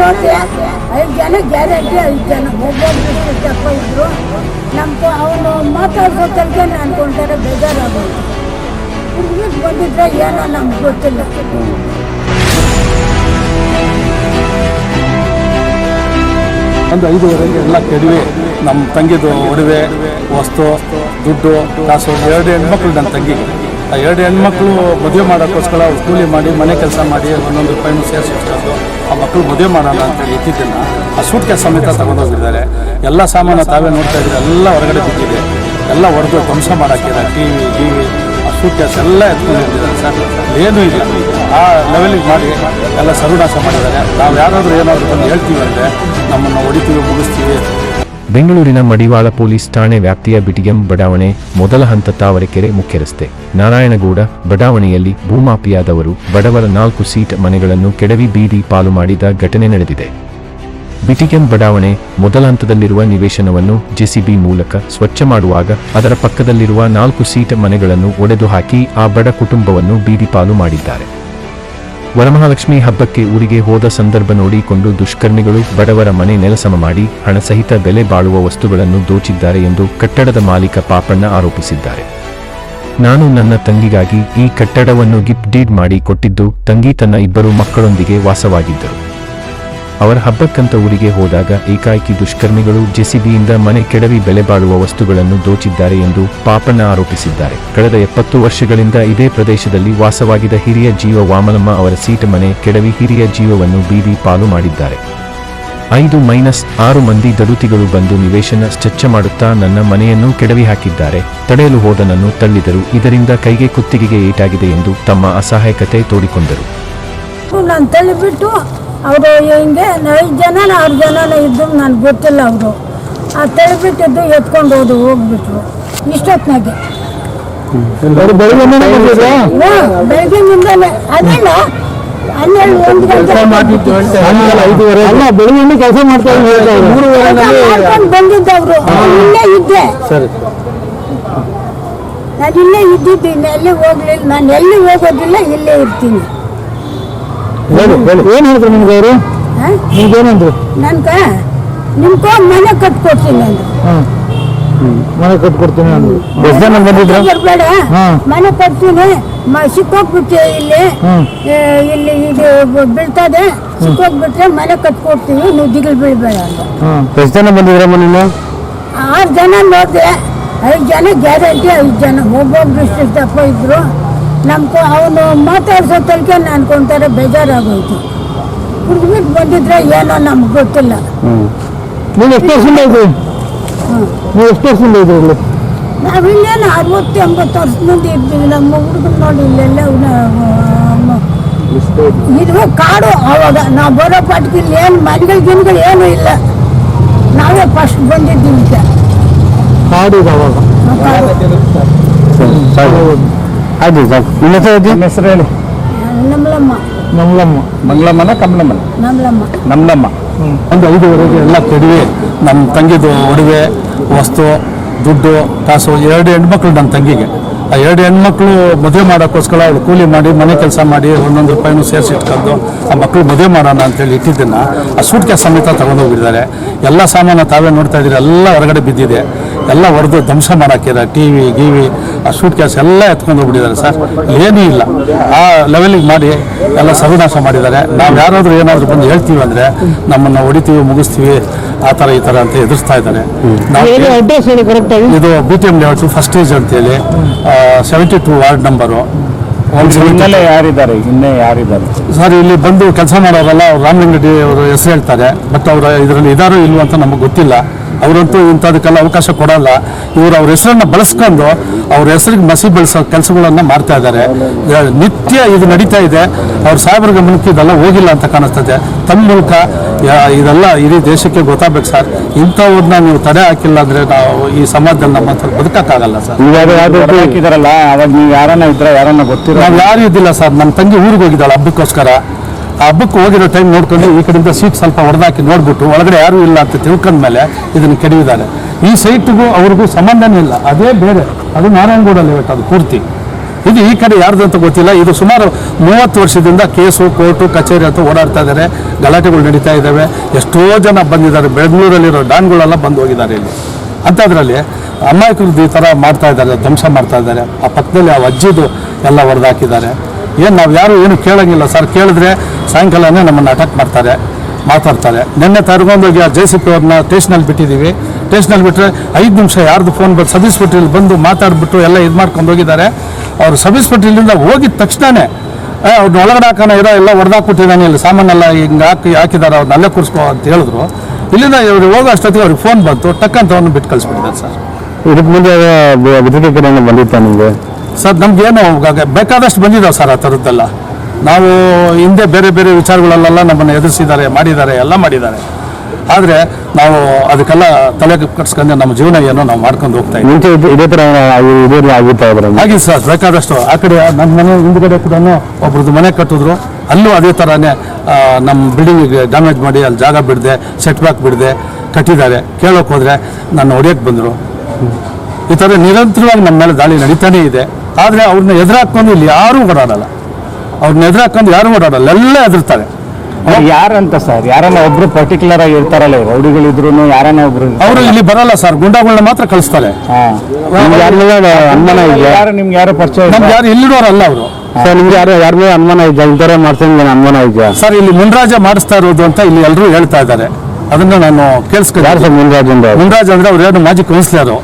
ನೋಡಿದೆ ಐದು ಜನ ಗ್ಯಾರಂಟಿ ಐದು ಜನ ಒಬ್ಬೊಬ್ಬರು ತಪ್ಪ ಇದ್ರು. ನಮ್ಮ ಅವನು ಮಾತಾಡೋ ತನಕ ಅನ್ಕೊಂತಾರೆ ಬೇಜಾರಾಗೋದು ಹುಡುಗಿಗೆ ಬಂದಿದ್ರೆ ಏನೋ ನಮ್ಗೆ ಗೊತ್ತಿಲ್ಲ. ಒಂದು ಐದುವರೆಗೆ ಎಲ್ಲ ಕೆಡವೆ ನಮ್ಮ ತಂಗಿದು ಒಡವೆ, ವಸ್ತು, ದುಡ್ಡು, ಕಾಸು, ಎರಡು ಹೆಣ್ಮಕ್ಳು ನನ್ನ ತಂಗಿ. ಆ ಎರಡು ಹೆಣ್ಮಕ್ಳು ಮದುವೆ ಮಾಡೋಕ್ಕೋಸ್ಕರ ಕೂಲಿ ಮಾಡಿ, ಮನೆ ಕೆಲಸ ಮಾಡಿ, ಒಂದೊಂದು ರೂಪಾಯಿನೂ ಸೇರಿಸ್ಕೊಂಡು ಆ ಮಕ್ಕಳು ಮದುವೆ ಮಾಡೋಣ ಅಂತೇಳಿ ಇಟ್ಟಿದ್ದನ್ನು ಆ ಸೂಟ್ ಕೇಸ್ ಸಮೇತ ತಗೊಂಡೋಗಿದ್ದಾರೆ ಎಲ್ಲ ಸಾಮಾನು ತಾವೇ ನೋಡ್ತಾ ಇದ್ದೀವಿ ಎಲ್ಲ ಹೊರಗಡೆ ಬಿದ್ದಿದೆ. ಎಲ್ಲ ಹೊಡೆದು ಧ್ವಂಸ ಮಾಡಾಕಿದ್ದಾರೆ ಟಿ ವಿ ಟಿ ವಿ, ಆ ಸೂಟ್ ಕೇಸ್ ಎಲ್ಲ ಎತ್ಕೊಂಡು ಹೋಗಿದ್ದಾರೆ ಸರ್. ಏನೂ ಇಲ್ಲ. ಆ ಲೆವೆಲಿಗೆ ಮಾಡಿ ಎಲ್ಲ ಸರ್ವನಾಶ ಮಾಡಿದ್ದಾರೆ ನಾವು ಯಾರಾದರೂ ಏನಾದರೂ ಬಂದು ಹೇಳ್ತೀವಿ ಅಂದರೆ ನಮ್ಮನ್ನು ಹೊಡಿತೀವಿ, ಮುಗಿಸ್ತೀವಿ. ಬೆಂಗಳೂರಿನ ಮಡಿವಾಳ ಪೊಲೀಸ್ ಠಾಣೆ ವ್ಯಾಪ್ತಿಯ ಬಿಟಿಎಂ ಬಡಾವಣೆ ಮೊದಲ ಹಂತ ತಾವರೆಕೆರೆ ಮುಖ್ಯ ರಸ್ತೆ ನಾರಾಯಣಗೌಡ ಬಡಾವಣೆಯಲ್ಲಿ ಭೂಮಾಪಿಯಾದವರು ಬಡವರ ನಾಲ್ಕು ಸೀಟ್ ಮನೆಗಳನ್ನು ಕೆಡವಿ ಬೀದಿ ಪಾಲು ಮಾಡಿದ ಘಟನೆ ನಡೆದಿದೆ. ಬಿಟಿಎಂ ಬಡಾವಣೆ ಮೊದಲ ಹಂತದಲ್ಲಿರುವ ನಿವೇಶನವನ್ನು ಜೆಸಿಬಿ ಮೂಲಕ ಸ್ವಚ್ಛ ಮಾಡುವಾಗ ಅದರ ಪಕ್ಕದಲ್ಲಿರುವ ನಾಲ್ಕು ಸೀಟ್ ಮನೆಗಳನ್ನು ಒಡೆದು ಹಾಕಿ ಆ ಬಡ ಕುಟುಂಬವನ್ನು ಬೀದಿ ಪಾಲು ಮಾಡಿದ್ದಾರೆ. ವರಮಹಾಲಕ್ಷ್ಮಿ ಹಬ್ಬಕ್ಕೆ ಊರಿಗೆ ಹೋದ ಸಂದರ್ಭ ನೋಡಿಕೊಂಡು ದುಷ್ಕರ್ಮಿಗಳು ಬಡವರ ಮನೆ ನೆಲಸಮ ಮಾಡಿ ಹಣಸಹಿತ ಬೆಲೆ ಬಾಳುವ ವಸ್ತುಗಳನ್ನು ದೋಚಿದ್ದಾರೆ ಎಂದು ಕಟ್ಟಡದ ಮಾಲೀಕ ಪಾಪಣ್ಣ ಆರೋಪಿಸಿದ್ದಾರೆ. ನಾನು ನನ್ನ ತಂಗಿಗಾಗಿ ಈ ಕಟ್ಟಡವನ್ನು ಗಿಫ್ಟ್ ಡೀಡ್ ಮಾಡಿ ಕೊಟ್ಟಿದ್ದು ತಂಗಿ ತನ್ನ ಇಬ್ಬರು ಮಕ್ಕಳೊಂದಿಗೆ ವಾಸವಾಗಿದ್ದರು. ಅವರ ಹಬ್ಬಕ್ಕಂತ ಊರಿಗೆ ಹೋದಾಗ ಏಕಾಏಕಿ ದುಷ್ಕರ್ಮಿಗಳು ಜೆಸಿಬಿಯಿಂದ ಮನೆ ಕೆಡವಿ ಬೆಲೆ ಬಾಳುವ ವಸ್ತುಗಳನ್ನು ದೋಚಿದ್ದಾರೆ ಎಂದು ಪಾಪಣ್ಣ ಆರೋಪಿಸಿದ್ದಾರೆ. ಕಳೆದ ಎಪ್ಪತ್ತು ವರ್ಷಗಳಿಂದ ಇದೇ ಪ್ರದೇಶದಲ್ಲಿ ವಾಸವಾಗಿದ್ದ ಹಿರಿಯ ಜೀವ ವಾಮನಮ್ಮ ಅವರ ಸೀಟ ಮನೆ ಕೆಡವಿ ಹಿರಿಯ ಜೀವವನ್ನು ಬೀದಿ ಪಾಲು ಮಾಡಿದ್ದಾರೆ. ಐದು ಮೈನಸ್ ಆರು ಮಂದಿ ದಡುತಿಗಳು ಬಂದು ನಿವೇಶನ ಚಚ್ಚ ಮಾಡುತ್ತಾ ನನ್ನ ಮನೆಯನ್ನು ಕೆಡವಿ ಹಾಕಿದ್ದಾರೆ. ತಡೆಯಲು ಹೋದನನ್ನು ತಳ್ಳಿದರು. ಇದರಿಂದ ಕೈಗೆ ಕುತ್ತಿಗೆಗೆ ಏಟಾಗಿದೆ ಎಂದು ತಮ್ಮ ಅಸಹಾಯಕತೆ ತೋಡಿಕೊಂಡರು. ಅವರು ಹಿಂಗೆ ಐದು ಜನ ಆರು ಜನ ಇದ್ದು ನನಗೆ ಗೊತ್ತಿಲ್ಲ ಅವರು. ಆ ತಳ್ಳಿಬಿಟ್ಟಿದ್ದು ಎತ್ಕೊಂಡು ಹೋದು ಹೋಗ್ಬಿಟ್ರು. ಇಷ್ಟೊತ್ತಿನಾಗೆ ಬೆಳಗ್ಗಿನಿಂದಲೇ ಅದೇನ ಹನ್ನೆರಡು ಒಂದು ಗಂಟೆ. ಕೆಲಸ ಮಾಡ್ಕೊಂಡು ಬಂದಿದ್ದವ್ರು? ಇಲ್ಲೇ ಇದ್ದೆ. ನಾನು ಇಲ್ಲೇ ಇದ್ದಿದ್ದು ಇನ್ನು ಎಲ್ಲಿ ಹೋಗ್ಲಿಲ್ಲ ನಾನು ಎಲ್ಲಿ ಹೋಗೋದಿಲ್ಲ ಇಲ್ಲೇ ಇರ್ತೀನಿ. ಏನ್ ಹೇಳಿದ್ರು ನಿಮ್ಗೆ ಅವರು? ಹಾ? ನಿಮ್ಗೇನಂದ್ರು ನನ್ಗ ನಿಮ್ಗ ಮನೆ ಕಟ್ಕೊಡ್ತೀನಿ ಅಂದ್ರು. ಮನೆ ಕಟ್ಕೊಡ್ತೀನಿ ಅಂದ್ರು. ಎಷ್ಟು ಜನ ಬಂದಿದ್ರು? ಬರ್ಬೇಡ ಹಾ. ಮನೆ ಕಟ್ತೀನಿ. ಮ ಸಿಕ್ಕೋಗ್ಬಿಟ್ಟೆ ಇಲ್ಲಿ. ಇಲ್ಲಿ ಇದು ಬೀಳ್ತದೆ. ಸಿಕ್ಕೋಗ್ಬಿಟ್ರೆ ಮನೆ ಕಟ್ಕೊಡ್ತೀವಿ ನೀವು ದಿಗಿಲ್ ಬೀಳ್ಬೇಡ ಅಂತ ಹಾಂ. ಎಷ್ಟು ಜನ ಬಂದಿದ್ರಮ್ಮ ನೀನು ಆರು ಜನ ನೋಡಿದೆ. ಐದು ಜನ ಗ್ಯಾರಂಟಿ ಐದು ಜನ. ಒಬ್ಬೊಬ್ರು ಇಷ್ಟು ದಪ್ಪ ಇದ್ರು ನಮ್ಗೆ ಅವನು ಮಾತಾಡ್ಸೋ ತನಕ ಅನ್ಕೊಂತಾರೆ ಬೇಜಾರಾಗೋಯ್ತು. ಹುಡುಗಿಟ್ಟು ಬಂದಿದ್ರೆ ಏನೋ ನಮ್ಗೆ ಗೊತ್ತಿಲ್ಲ. ನೀವು ಎಷ್ಟು ವರ್ಷದಿಂದ ಇದ್ರಿ ನೀವು ಎಷ್ಟು ವರ್ಷದಿಂದ ಇದ್ರಿ ಇಲ್ಲಿ? ನಾವು ಇನ್ನೇನು ಅರವತ್ತು ಎಂಬತ್ತು ವರ್ಷದಿಂದ ಇರ್ತೀವಿ ನಮ್ಮ ಹುಡುಗರು ನೋಡಿ ಇಲ್ಲೆಲ್ಲ ಇದು ಕಾಡು ಅವಾಗ. ನಾವು ಬರೋ ಪಾಟ್ಗೆ ಇಲ್ಲಿ ಏನು ಮನೆಗಳು ಗಿನ್ಗಳು ಏನೂ ಇಲ್ಲ. ನಾವೇ ಫಸ್ಟ್ ಬಂದಿದ್ದೀವಿ ಕಾಡು ಅವಾಗ. ಆಯ್ತು ಸರ್. ನಿಮ್ಮ ಹೆಸರು ನಿಮ್ಮ ಹೆಸರು ಹೇಳಿ. ನಮ್ಲಮ್ಮ. ನಮ್ಮಲಮ್ಮ ಮಂಗಳಮ್ಮನ ಕಮಲಮ್ಮನ ನಮ್ಲಮ್ಮ. ನಮ್ಲಮ್ಮ. ಒಂದು ಐದುವರೆಗೆ ಎಲ್ಲ ತಡಿವೆ ನಮ್ಮ ತಂಗಿದು ಒಡವೆ ವಸ್ತು ದುಡ್ಡು ಕಾಸು ಎರಡು ಹೆಣ್ಮಕ್ಳು ನನ್ನ ತಂಗಿಗೆ. ಆ ಎರಡು ಹೆಣ್ಮಕ್ಳು ಮದುವೆ ಮಾಡೋಕ್ಕೋಸ್ಕರ ಅವ್ರು ಕೂಲಿ ಮಾಡಿ ಮನೆ ಕೆಲಸ ಮಾಡಿ ಒಂದೊಂದು ರೂಪಾಯಿನೂ ಸೇರಿಸಿ ಇಟ್ಕೊಂಡು ಆ ಮಕ್ಕಳು ಮದುವೆ ಮಾಡೋಣ ಅಂತೇಳಿ ಇಟ್ಟಿದ್ದನ್ನು ಆ ಸೂಟ್ ಕ್ಯಾಸ್ ಸಮೇತ ತಗೊಂಡೋಗಿದ್ದಾರೆ ಎಲ್ಲ ಸಾಮಾನು ತಾವೇ ನೋಡ್ತಾ ಇದ್ದೀರಿ ಎಲ್ಲ ಹೊರಗಡೆ ಬಿದ್ದಿದೆ. ಎಲ್ಲ ಹೊಡೆದು ಧ್ವಂಸ ಮಾಡಾಕಿದ್ದಾರೆ ಟಿ ವಿ ಗಿವಿ ಆ ಸೂಟ್ ಕೇಸ್ ಎಲ್ಲ ಎತ್ಕೊಂಡು ಹೋಗ್ಬಿಟ್ಟಿದ್ದಾರೆ ಸರ್. ಏನೂ ಇಲ್ಲ. ಆ ಲೆವೆಲಿಗೆ ಮಾಡಿ ಎಲ್ಲ ಸರ್ವನಾಶ ಮಾಡಿದ್ದಾರೆ. ನಾವು ಯಾರಾದರೂ ಏನಾದರೂ ಬಂದು ಹೇಳ್ತೀವಿ ಅಂದರೆ ನಮ್ಮನ್ನು ಹೊಡಿತೀವಿ ಮುಗಿಸ್ತೀವಿ ಆ ಥರ ಈ ಥರ ಅಂತ ಎದುರಿಸ್ತಾ ಇದ್ದಾರೆ. ಇದು B T M layout first age ಅಂತೇಳಿ. ಸೆವೆಂಟಿ ಟು ವಾರ್ಡ್ ನಂಬರು ಹಿನ್ನೆಲೆ ಯಾರಿದ್ದಾರೆ? ಇನ್ನೇ ಯಾರಿದ್ದಾರೆ? ಸರ್ ಇಲ್ಲಿ ಬಂದು ಕೆಲಸ ಮಾಡೋರೆಲ್ಲ ರಾಮಲಿಂಗಡಿ ಅವರು ಹೆಸರು ಹೇಳ್ತಾರೆ. ಬಟ್ ಅವರು ಇದರಲ್ಲಿ ಇದಾರೋ ಇಲ್ವೋ ಅಂತ ನಮಗೆ ಗೊತ್ತಿಲ್ಲ. ಅವರಂತೂ ಇಂಥದಕ್ಕೆಲ್ಲ ಅವಕಾಶ ಕೊಡಲ್ಲ. ಇವರು ಅವ್ರ ಹೆಸರನ್ನ ಬಳಸ್ಕೊಂಡು ಅವ್ರ ಹೆಸರಿಗೆ ಮಸಿ ಬೆಳೆಸೋ ಕೆಲಸಗಳನ್ನು ಮಾಡ್ತಾ ಇದ್ದಾರೆ. ನಿತ್ಯ ಇದು ನಡೀತಾ ಇದೆ. ಅವ್ರ ಸಾಹೇಬ್ರ ಗಮನಕ್ಕೆ ಇದೆಲ್ಲ ಹೋಗಿಲ್ಲ ಅಂತ ಕಾಣಿಸ್ತದೆ. ತಮ್ಮ ಮೂಲಕ ಇದೆಲ್ಲ ಇಡೀ ದೇಶಕ್ಕೆ ಗೊತ್ತಾಗಬೇಕು ಸರ್. ಇಂಥವ್ರನ್ನ ನೀವು ತಡೆ ಹಾಕಿಲ್ಲ ಅಂದರೆ ನಾವು ಈ ಸಮಾಜದಲ್ಲಿ ನಮ್ಮ ಹತ್ರ ಬದುಕಕ್ಕಾಗಲ್ಲ ಸರ್. ಹಾಕಿದಾರಲ್ಲ ಅವಾಗ ನೀವು ಯಾರನ್ನ ಇದ್ರೆ ಯಾರನ್ನ ಗೊತ್ತಿರೋ ನಾವು ಯಾರು ಇದ್ದಿಲ್ಲ ಸರ್. ನಮ್ಮ ತಂಗಿ ಊರಿಗೆ ಹೋಗಿದ್ದಾಳೆ ಹಬ್ಬಕ್ಕೋಸ್ಕರ. ಹಬ್ಬಕ್ಕೆ ಹೋಗಿರೋ ಟೈಮ್ ನೋಡ್ಕೊಂಡು ಈ ಕಡೆಯಿಂದ ಸೀಟ್ ಸ್ವಲ್ಪ ಹೊಡೆದಾಕಿ ನೋಡ್ಬಿಟ್ಟು ಒಳಗಡೆ ಯಾರು ಇಲ್ಲ ಅಂತ ತಿಳ್ಕೊಂಡ್ಮೇಲೆ ಇದನ್ನು ಕೆಡವಿದ್ದಾರೆ ಈ ಸೈಟ್ಗೂ ಅವ್ರಿಗೂ ಸಂಬಂಧನೇ ಇಲ್ಲ. ಅದೇ ಬೇರೆ. ಅದು ನಾರಾಯಣಗೌಡ ಲೇಔಟ್ ಅದು ಪೂರ್ತಿ. ಇದು ಈ ಕಡೆ ಯಾರ್ದು ಅಂತ ಗೊತ್ತಿಲ್ಲ. ಇದು ಸುಮಾರು ಮೂವತ್ತು ವರ್ಷದಿಂದ ಕೇಸು, ಕೋರ್ಟು, ಕಚೇರಿ ಅಂತ ಓಡಾಡ್ತಾ ಇದ್ದಾರೆ ಗಲಾಟೆಗಳು ನಡೀತಾ ಇದ್ದಾವೆ ಎಷ್ಟೋ ಜನ ಬಂದಿದ್ದಾರೆ. ಬೆಂಗಳೂರಲ್ಲಿರೋ ಡಾನ್ಗಳೆಲ್ಲ ಬಂದು ಹೋಗಿದ್ದಾರೆ ಇಲ್ಲಿ. ಅಂಥದ್ರಲ್ಲಿ ಅಮಾಯಕರು ಈ ಥರ ಮಾಡ್ತಾ ಇದ್ದಾರೆ, ಧ್ವಂಸ ಮಾಡ್ತಾ ಇದ್ದಾರೆ. ಆ ಪಕ್ಕದಲ್ಲಿ ಆ ಅಜ್ಜಿದು ಎಲ್ಲ ಹೊಡೆದಾಕಿದ್ದಾರೆ. ಏನು ನಾವು ಯಾರು ಏನು ಕೇಳೋಂಗಿಲ್ಲ. ಸರ್ ಕೇಳಿದ್ರೆ ಸಾಯಂಕಾಲನೇ ನಮ್ಮನ್ನು ಅಟ್ಯಾಕ್ ಮಾಡ್ತಾರೆ, ಮಾತಾಡ್ತಾರೆ. ನಿನ್ನೆ ತರ್ಗೊಂಡೋಗಿ ಆ ಜೆ ಸಿ ಪಿ ಅವ್ರನ್ನ ಸ್ಟೇಷನಲ್ಲಿ ಬಿಟ್ಟಿದ್ದೀವಿ ಸ್ಟೇಷನಲ್ಲಿ ಬಿಟ್ಟರೆ ಐದು ನಿಮಿಷ ಯಾರ್ದು ಫೋನ್ ಬಂದು ಸಬ್ ಇನ್ಸ್ಪೆಕ್ಟ್ರಲ್ಲಿ ಬಂದು ಮಾತಾಡಿಬಿಟ್ಟು ಎಲ್ಲ ಇದು ಮಾಡ್ಕೊಂಡು ಹೋಗಿದ್ದಾರೆ. ಅವರು ಸಬ್ ಇನ್ಸ್ಪೆಕ್ಟ್ರಲ್ಲಿಂದ ಹೋಗಿದ ತಕ್ಷಣವೇ ಅವ್ರನ್ನ ಒಳಗಡೆ ಹಾಕೋಣ ಇರೋ ಎಲ್ಲ ಹೊಡೆದಾಕ್ಬಿಟ್ಟಿದ್ದಾನೆ ಇಲ್ಲಿ. ಸಾಮಾನೆಲ್ಲ ಹಿಂಗೆ ಹಾಕಿ ಹಾಕಿದ್ದಾರೆ ಅವ್ರನ್ನ ಅಲ್ಲೇ ಕೂರಿಸ್ಕೋ ಅಂತ ಹೇಳಿದ್ರು. ಇಲ್ಲಿಂದ ಇವರು ಹೋಗೋ ಅಷ್ಟೊತ್ತಿಗೆ ಅವ್ರಿಗೆ ಫೋನ್ ಬಂತು. ಟಕ್ಕಂತ ಅವ್ರನ್ನ ಬಿಟ್ಟು ಕಳಿಸ್ಬಿಟ್ಟಿದ್ದಾರೆ ಸರ್. ಇದಕ್ಕೆ ಮುಂದೆ ಬಂದಿತ್ತ ನಿಮಗೆ? ಸರ್ ನಮ್ಗೆ ಏನು ಬೇಕಾದಷ್ಟು ಬಂದಿದ್ದಾವೆ ಸರ್ ಆ ಥರದ್ದೆಲ್ಲ. ನಾವು ಹಿಂದೆ ಬೇರೆ ಬೇರೆ ವಿಚಾರಗಳಲ್ಲೆಲ್ಲ ನಮ್ಮನ್ನು ಎದುರಿಸಿದ್ದಾರೆ ಮಾಡಿದ್ದಾರೆ ಎಲ್ಲ ಮಾಡಿದ್ದಾರೆ. ಆದರೆ ನಾವು ಅದಕ್ಕೆಲ್ಲ ತಲೆ ಕಟ್ಸ್ಕೊಂಡು ನಮ್ಮ ಜೀವನ ಏನೋ ನಾವು ಮಾಡ್ಕೊಂಡು ಹೋಗ್ತಾ ಇದ್ದೀವಿ. ಮುಂಚೆ ಇದೇ- ಹಾಗೆ ಸರ್ ಬೇಕಾದಷ್ಟು. ಆ ಕಡೆ ನಮ್ಮ ಮನೆ ಹಿಂದ್ಗಡೆ ಕೂಡ ಒಬ್ರದ್ದು ಮನೆ ಕಟ್ಟಿದ್ರು. ಅಲ್ಲೂ ಅದೇ ಥರನೇ ನಮ್ಮ ಬಿಲ್ಡಿಂಗಿಗೆ ಡ್ಯಾಮೇಜ್ ಮಾಡಿ ಅಲ್ಲಿ ಜಾಗ ಬಿಡದೆ ಸೆಟ್ ಬ್ಯಾಕ್ ಬಿಡದೆ ಕಟ್ಟಿದ್ದಾರೆ. ಕೇಳೋಕೆ ಹೋದರೆ ನಾನು ಹೊಡೆಯೋಕ್ಕೆ ಬಂದರು. ಈ ಥರ ನಿರಂತರವಾಗಿ ನಮ್ಮ ಮೇಲೆ ದಾಳಿ ನಡೀತಾನೇ ಇದೆ. ಆದರೆ ಅವ್ರನ್ನ ಎದುರಾಕೊಂಡು ಇಲ್ಲಿ ಯಾರೂ ಓಡಾಡಲ್ಲ. ಅವ್ರನ್ನ ಎದುರಾಕೊಂಡು ಯಾರೂ ಓಡಾಡಲ್ಲ. ಎಲ್ಲ ಎದುರ್ತಾರೆ. ಯಾರಂತ ಸರ್? ಯಾರನ್ನ ಒಬ್ರು ಪರ್ಟಿಕ್ಯುಲರ್ ಆಗಿ ಇರ್ತಾರಲ್ಲ ರೌಡಿಗಳಿದ್ರು ಯಾರನ್ನ ಒಬ್ರು ಅವರು ಇಲ್ಲಿ ಬರಲ್ಲ ಸರ್. ಗುಂಡಾಗಳನ್ನ ಮಾತ್ರ ಕಳಿಸ್ತಾರೆ. ಅನುಮಾನ ಇದೆಯಾ? ಯಾರು ನಿಮ್ಗೆ ಯಾರು ಪರಿಚಯ ಇಲ್ಲ? ನಮ್ಗೆ ಯಾರು ಇಲ್ಲಿರೋರಲ್ಲ ಅವರು. ಸರ್ ನಿಮ್ಗೆ ಯಾರು ಯಾರ ಮೇಲೆ ಅನುಮಾನ ಇದೆಯಾ? ಇಂಥವ್ರೆ ಮಾಡ್ಸಂಗೆ ಅನುಮಾನ ಇದೆಯಾ? ಸರ್ ಇಲ್ಲಿ ಮುನ್ರಾಜ ಮಾಡಿಸ್ತಾ ಇರೋದು ಅಂತ ಇಲ್ಲಿ ಎಲ್ಲರೂ ಹೇಳ್ತಾ ಇದ್ದಾರೆ. ಅದನ್ನ ನಾನು ಕೇಳಿಸ್ಕೊಂಡು ಯಾರು ಸರ್ ಮುನ್ರಾಜ್ ಅಂದ್ರೆ ಅವ್ರು ಎರಡು ಮಾಜಿ ಕೌನ್ಸಿಲರು